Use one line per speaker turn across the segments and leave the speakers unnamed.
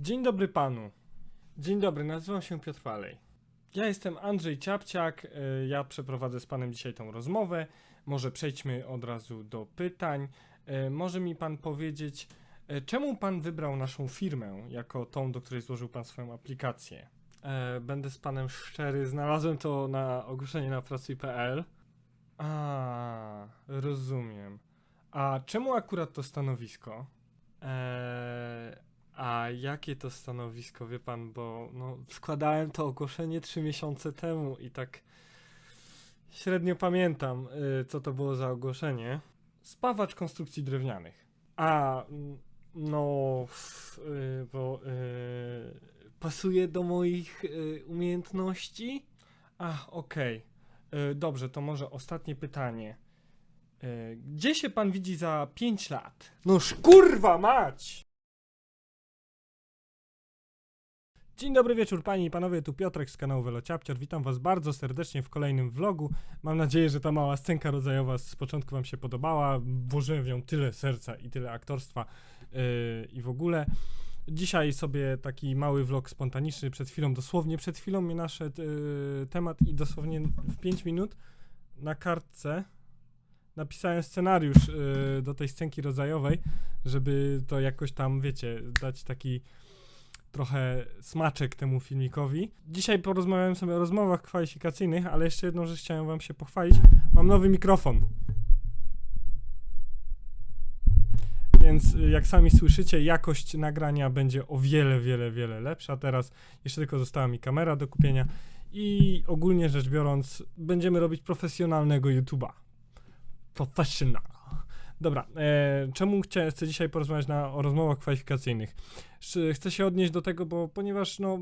Dzień dobry panu. Dzień dobry, nazywam się Piotr Palej. Ja jestem Andrzej Ciapciak, y, ja przeprowadzę z panem dzisiaj tą rozmowę. Może przejdźmy od razu do pytań. Y, Może mi pan powiedzieć, y, czemu pan wybrał naszą firmę jako tą, do której złożył pan swoją aplikację? E, Będę z panem szczery, znalazłem to na ogłoszenie na pracy.pl. A, rozumiem. A czemu akurat to stanowisko? Eee, a jakie to stanowisko, wie pan, bo no, wkładałem to ogłoszenie trzy miesiące temu i tak średnio pamiętam, y, co to było za ogłoszenie. Spawacz konstrukcji drewnianych. A, no, f, y, bo y, pasuje do moich y, umiejętności? A, okej. Y, Dobrze, to może ostatnie pytanie. Y, Gdzie się pan widzi za 5 lat? Noż kurwa mać! Dzień dobry wieczór panie i panowie, tu Piotrek z kanału Welociapcior. Witam was bardzo serdecznie w kolejnym vlogu. Mam nadzieję, że ta mała scenka rodzajowa z początku wam się podobała. Włożyłem w nią tyle serca i tyle aktorstwa yy, i w ogóle. Dzisiaj sobie taki mały vlog spontaniczny, przed chwilą, dosłownie przed chwilą mi naszedł yy, temat i dosłownie w 5 minut na kartce napisałem scenariusz yy, do tej scenki rodzajowej, żeby to jakoś tam, wiecie, dać taki trochę smaczek temu filmikowi. Dzisiaj porozmawiałem sobie o rozmowach kwalifikacyjnych, ale jeszcze jedną rzecz chciałem wam się pochwalić. Mam nowy mikrofon. Więc y, jak sami słyszycie, jakość nagrania będzie o wiele, wiele, wiele lepsza. Teraz jeszcze tylko została mi kamera do kupienia i ogólnie rzecz biorąc, będziemy robić profesjonalnego YouTube'a. Professional. Dobra, e, czemu chcę, chcę dzisiaj porozmawiać na, o rozmowach kwalifikacyjnych? Chcę się odnieść do tego, bo ponieważ no, e,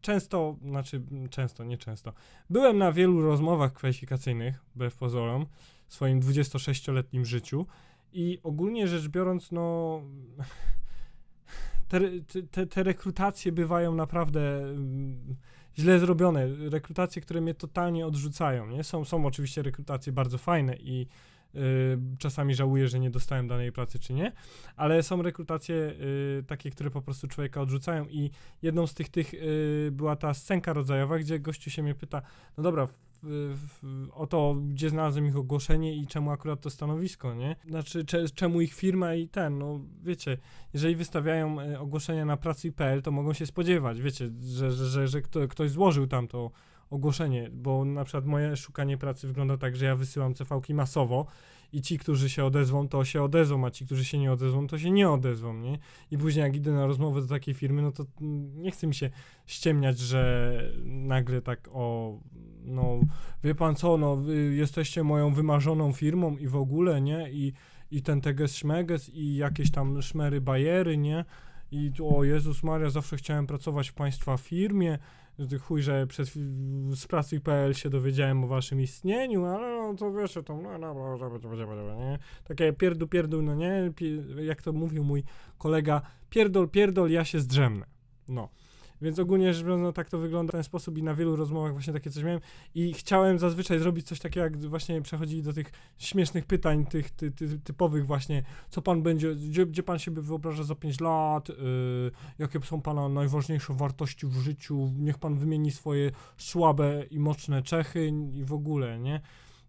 często, znaczy często, nie często, byłem na wielu rozmowach kwalifikacyjnych, wbrew pozorom, w swoim 26-letnim życiu i ogólnie rzecz biorąc, no te, te, te rekrutacje bywają naprawdę mm, źle zrobione. Rekrutacje, które mnie totalnie odrzucają. Nie? Są, są oczywiście rekrutacje bardzo fajne i czasami żałuję, że nie dostałem danej pracy, czy nie, ale są rekrutacje y, takie, które po prostu człowieka odrzucają i jedną z tych, tych y, była ta scenka rodzajowa, gdzie gościu się mnie pyta, no dobra, o to, gdzie znalazłem ich ogłoszenie i czemu akurat to stanowisko, nie? Znaczy, cze, czemu ich firma i ten, no wiecie, jeżeli wystawiają y, ogłoszenia na pracy.pl, to mogą się spodziewać, wiecie, że, że, że, że kto, ktoś złożył tam to ogłoszenie, bo na przykład moje szukanie pracy wygląda tak, że ja wysyłam CV-ki masowo i ci, którzy się odezwą, to się odezwą, a ci, którzy się nie odezwą, to się nie odezwą, nie? I później jak idę na rozmowę do takiej firmy, no to nie chce mi się ściemniać, że nagle tak o, no, wie pan co, no, jesteście moją wymarzoną firmą i w ogóle, nie? I, i ten teges szmeges i jakieś tam szmery bajery, nie? I o Jezus Maria, zawsze chciałem pracować w państwa firmie, chuj, że przez z pracy.pl się dowiedziałem o waszym istnieniu, ale no to wiesz, to no, no, nie? Takie pierdu, pierdół, no nie, jak to mówił mój kolega, pierdol, pierdol, ja się zdrzemnę. No. Więc ogólnie rzecz biorąc, no, tak to wygląda w ten sposób i na wielu rozmowach właśnie takie coś miałem i chciałem zazwyczaj zrobić coś takiego, jak właśnie przechodzili do tych śmiesznych pytań, tych ty, ty, typowych właśnie, co pan będzie, gdzie, gdzie pan siebie wyobraża za 5 lat, yy, jakie są pana najważniejsze wartości w życiu, niech pan wymieni swoje słabe i mocne cechy i w ogóle, nie?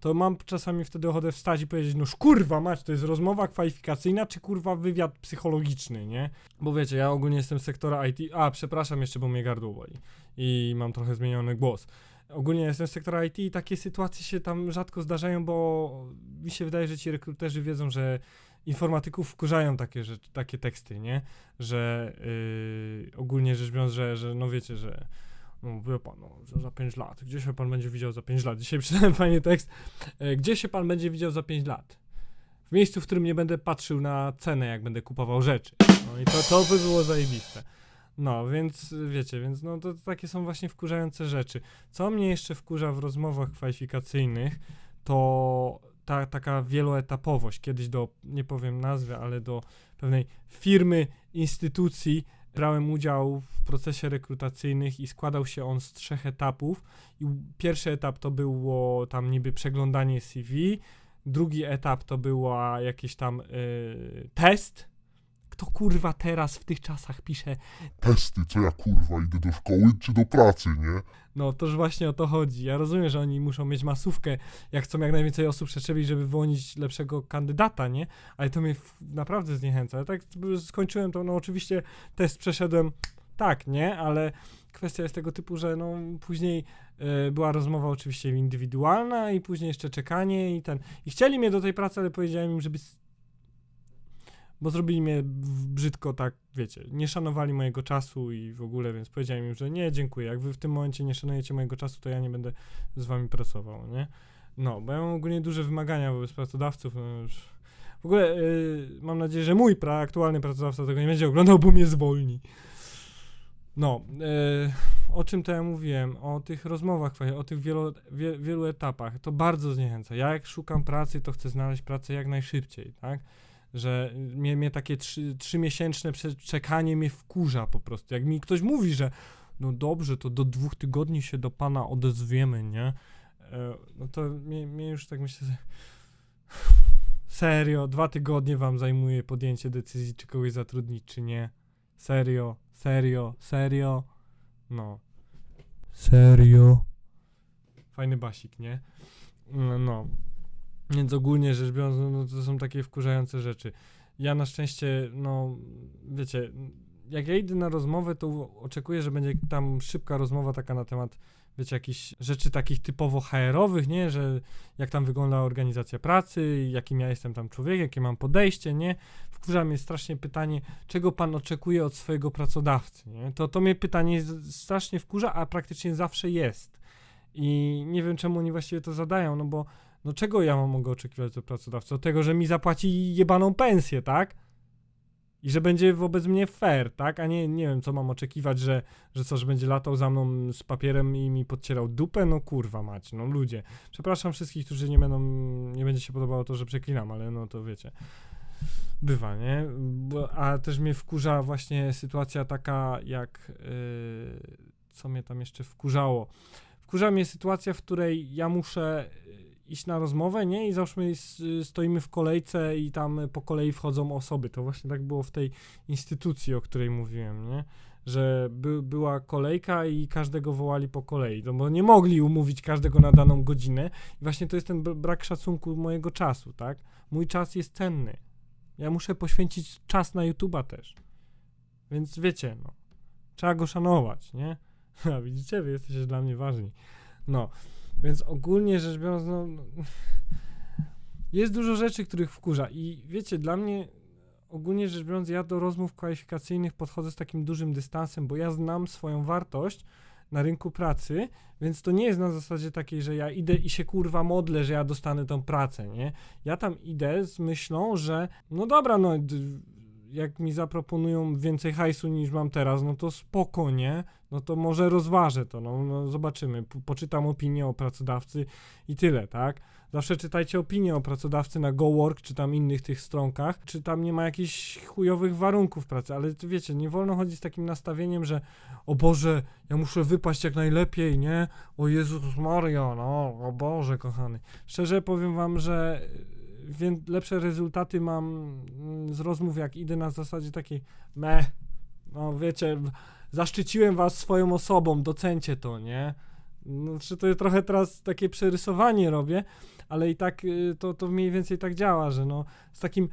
To mam czasami wtedy ochotę wstać i powiedzieć, no kurwa mać, to jest rozmowa kwalifikacyjna, czy kurwa wywiad psychologiczny, nie? Bo wiecie, ja ogólnie jestem z sektora IT, a przepraszam jeszcze, bo mnie gardło boli i mam trochę zmieniony głos. Ogólnie jestem z sektora IT i takie sytuacje się tam rzadko zdarzają, bo mi się wydaje, że ci rekruterzy wiedzą, że informatyków wkurzają takie rzeczy, takie teksty, nie? Że yy, ogólnie rzecz biorąc, że, że no wiecie, że no wie pan, no, że za 5 lat, gdzie się pan będzie widział za 5 lat? Dzisiaj przeczytałem fajny tekst, e, gdzie się pan będzie widział za 5 lat? W miejscu, w którym nie będę patrzył na cenę, jak będę kupował rzeczy. No i to, to by było zajebiste. No, więc wiecie, więc no to, to takie są właśnie wkurzające rzeczy. Co mnie jeszcze wkurza w rozmowach kwalifikacyjnych, to ta taka wieloetapowość. Kiedyś do, nie powiem nazwy, ale do pewnej firmy, instytucji brałem udział w procesie rekrutacyjnych i składał się on z trzech etapów. I pierwszy etap to było tam niby przeglądanie CV, drugi etap to była jakiś tam y, test, kto kurwa teraz w tych czasach pisze
Testy, co ja kurwa, idę do szkoły czy do pracy, nie?
No, toż właśnie o to chodzi. Ja rozumiem, że oni muszą mieć masówkę, jak chcą jak najwięcej osób przeszczepić, żeby wyłonić lepszego kandydata, nie? Ale to mnie naprawdę zniechęca. Ja tak skończyłem to, no oczywiście test przeszedłem, tak, nie? Ale kwestia jest tego typu, że no później e, była rozmowa oczywiście indywidualna i później jeszcze czekanie i ten. I chcieli mnie do tej pracy, ale powiedziałem im, żeby... Bo zrobili mnie brzydko tak, wiecie, nie szanowali mojego czasu i w ogóle, więc powiedziałem im, że nie, dziękuję. Jak wy w tym momencie nie szanujecie mojego czasu, to ja nie będę z wami pracował, nie? No, bo ja mam ogólnie duże wymagania wobec pracodawców. No, już. w ogóle y, mam nadzieję, że mój pra, aktualny pracodawca tego nie będzie oglądał, bo mnie zwolni. No, y, o czym to ja mówiłem? O tych rozmowach, o tych wielu, wie, wielu etapach. To bardzo zniechęca. Ja jak szukam pracy, to chcę znaleźć pracę jak najszybciej, tak? Że mnie, mnie takie trzy, trzymiesięczne czekanie mnie wkurza po prostu. Jak mi ktoś mówi, że no dobrze, to do dwóch tygodni się do pana odezwiemy, nie? E, no to mnie, mnie już tak myślę, że serio, dwa tygodnie wam zajmuje podjęcie decyzji, czy kogoś zatrudnić, czy nie. Serio, serio, serio. No. Serio. Fajny basik, nie? No, no. Więc ogólnie rzecz biorąc, no, no to są takie wkurzające rzeczy. Ja na szczęście, no, wiecie, jak ja idę na rozmowę, to oczekuję, że będzie tam szybka rozmowa taka na temat, wiecie, jakichś rzeczy takich typowo HR-owych, nie? Że jak tam wygląda organizacja pracy, jakim ja jestem tam człowiek, jakie mam podejście, nie? Wkurza mnie strasznie pytanie, czego pan oczekuje od swojego pracodawcy, nie? To, to mnie pytanie strasznie wkurza, a praktycznie zawsze jest. I nie wiem, czemu oni właściwie to zadają, no bo no czego ja mogę oczekiwać od pracodawcy? Od tego, że mi zapłaci jebaną pensję, tak? I że będzie wobec mnie fair, tak? A nie, nie wiem, co mam oczekiwać, że, że co, że będzie latał za mną z papierem i mi podcierał dupę? No kurwa mać, no ludzie. Przepraszam wszystkich, którzy nie będą, nie będzie się podobało to, że przeklinam, ale no to wiecie. Bywa, nie? A też mnie wkurza właśnie sytuacja taka, jak yy, co mnie tam jeszcze wkurzało. Wkurza mnie sytuacja, w której ja muszę y, iść na rozmowę, nie? I załóżmy stoimy w kolejce i tam po kolei wchodzą osoby. To właśnie tak było w tej instytucji, o której mówiłem, nie? Że by, była kolejka i każdego wołali po kolei, no bo nie mogli umówić każdego na daną godzinę. I właśnie to jest ten br- brak szacunku mojego czasu, tak? Mój czas jest cenny. Ja muszę poświęcić czas na YouTube'a też. Więc wiecie, no. Trzeba go szanować, nie? A widzicie, wy jesteście dla mnie ważni. No, więc ogólnie rzecz biorąc, no, jest dużo rzeczy, których wkurza. I wiecie, dla mnie ogólnie rzecz biorąc, ja do rozmów kwalifikacyjnych podchodzę z takim dużym dystansem, bo ja znam swoją wartość na rynku pracy, więc to nie jest na zasadzie takiej, że ja idę i się kurwa modlę, że ja dostanę tą pracę, nie? Ja tam idę z myślą, że no dobra, no jak mi zaproponują więcej hajsu niż mam teraz, no to spoko, nie? No to może rozważę to, no, no zobaczymy. Po, poczytam opinię o pracodawcy i tyle, tak? Zawsze czytajcie opinię o pracodawcy na GoWork, czy tam innych tych stronkach, czy tam nie ma jakichś chujowych warunków pracy, ale wiecie, nie wolno chodzić z takim nastawieniem, że o Boże, ja muszę wypaść jak najlepiej, nie? O Jezus Maria, no, o Boże, kochany. Szczerze powiem wam, że y, wię- lepsze rezultaty mam mm, z rozmów, jak idę na zasadzie takiej meh, no wiecie, zaszczyciłem was swoją osobą, docencie to, nie? No, czy to jest trochę teraz takie przerysowanie robię, ale i tak y, to, to mniej więcej tak działa, że no z takim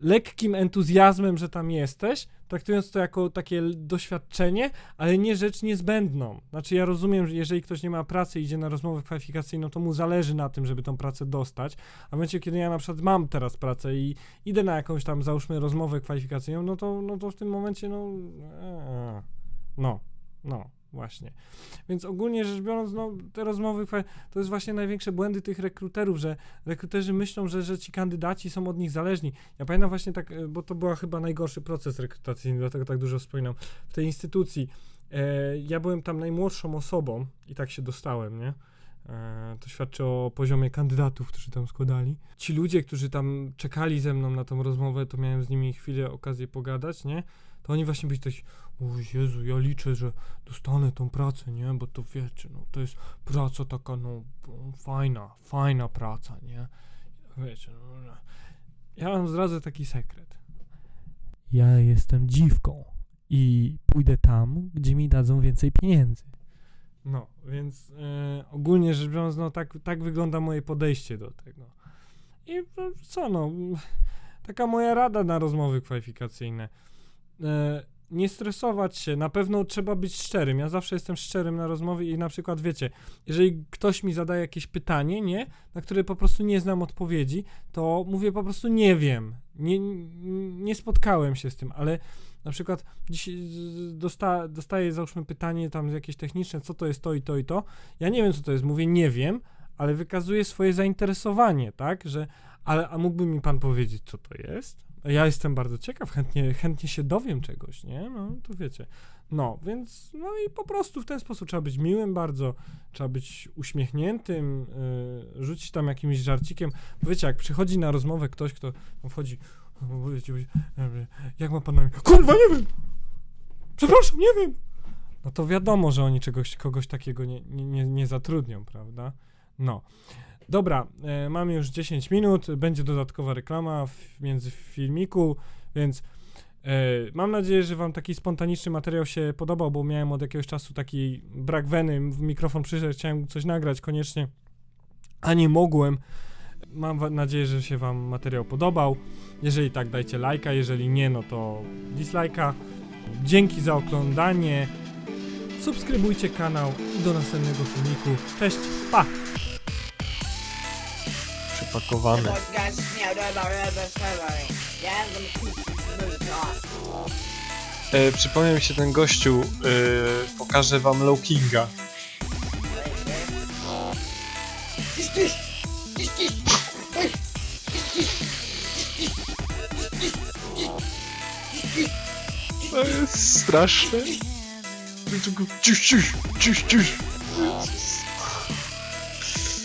lekkim entuzjazmem, że tam jesteś, traktując to jako takie doświadczenie, ale nie rzecz niezbędną. Znaczy ja rozumiem, że jeżeli ktoś nie ma pracy i idzie na rozmowę kwalifikacyjną, to mu zależy na tym, żeby tą pracę dostać, a w momencie, kiedy ja na przykład mam teraz pracę i idę na jakąś tam, załóżmy, rozmowę kwalifikacyjną, no to, no to w tym momencie, no, e, no, no, właśnie. Więc ogólnie rzecz biorąc, no, te rozmowy, to jest właśnie największe błędy tych rekruterów, że rekruterzy myślą, że, że ci kandydaci są od nich zależni. Ja pamiętam właśnie tak, e, bo to był chyba najgorszy proces rekrutacyjny, dlatego tak dużo wspominam, w tej instytucji. E, ja byłem tam najmłodszą osobą i tak się dostałem, nie? E, to świadczy o poziomie kandydatów, którzy tam składali. Ci ludzie, którzy tam czekali ze mną na tą rozmowę, to miałem z nimi chwilę okazję pogadać, nie? To oni właśnie byli taki, o Jezu, ja liczę, że dostanę tą pracę, nie? Bo to wiecie, no to jest praca taka, no fajna, fajna praca, nie? Wiecie, no, ja wam zdradzę taki sekret. ja jestem dziwką i pójdę tam, gdzie mi dadzą więcej pieniędzy. No, więc e, ogólnie rzecz biorąc, no tak, tak wygląda moje podejście do tego. I no, co no, taka moja rada na rozmowy kwalifikacyjne. E, nie stresować się, na pewno trzeba być szczerym. Ja zawsze jestem szczerym na rozmowie i na przykład wiecie, jeżeli ktoś mi zadaje jakieś pytanie, nie, na które po prostu nie znam odpowiedzi, to mówię po prostu nie wiem. Nie, nie spotkałem się z tym, ale na przykład dziś dosta, dostaję załóżmy pytanie tam jakieś techniczne, co to jest to i to i to. Ja nie wiem, co to jest, mówię nie wiem, ale wykazuję swoje zainteresowanie, tak, że ale a mógłby mi pan powiedzieć, co to jest? Ja jestem bardzo ciekaw, chętnie, chętnie się dowiem czegoś, nie? No, to wiecie. No, więc, no i po prostu w ten sposób trzeba być miłym bardzo, trzeba być uśmiechniętym, yy, rzucić tam jakimś żarcikiem. Bo wiecie, jak przychodzi na rozmowę ktoś, kto wchodzi, wiecie, wiecie, jak ma pan na imię? Kurwa, nie wiem! Przepraszam, nie wiem! No to wiadomo, że oni czegoś, kogoś takiego nie, nie, nie zatrudnią, prawda? No. Dobra, e, mamy już 10 minut, będzie dodatkowa reklama w, między filmiku, więc e, mam nadzieję, że wam taki spontaniczny materiał się podobał, bo miałem od jakiegoś czasu taki brak weny, w mikrofon przyszedł, chciałem coś nagrać koniecznie, a nie mogłem. Mam nadzieję, że się wam materiał podobał. Jeżeli tak, dajcie lajka, jeżeli nie, no to dislajka. Dzięki za oglądanie. Subskrybujcie kanał i do następnego filmiku. Cześć, pa!
Ja
E, przypomniał mi się ten gościu, e, pokażę wam Low Kinga. To jest straszne.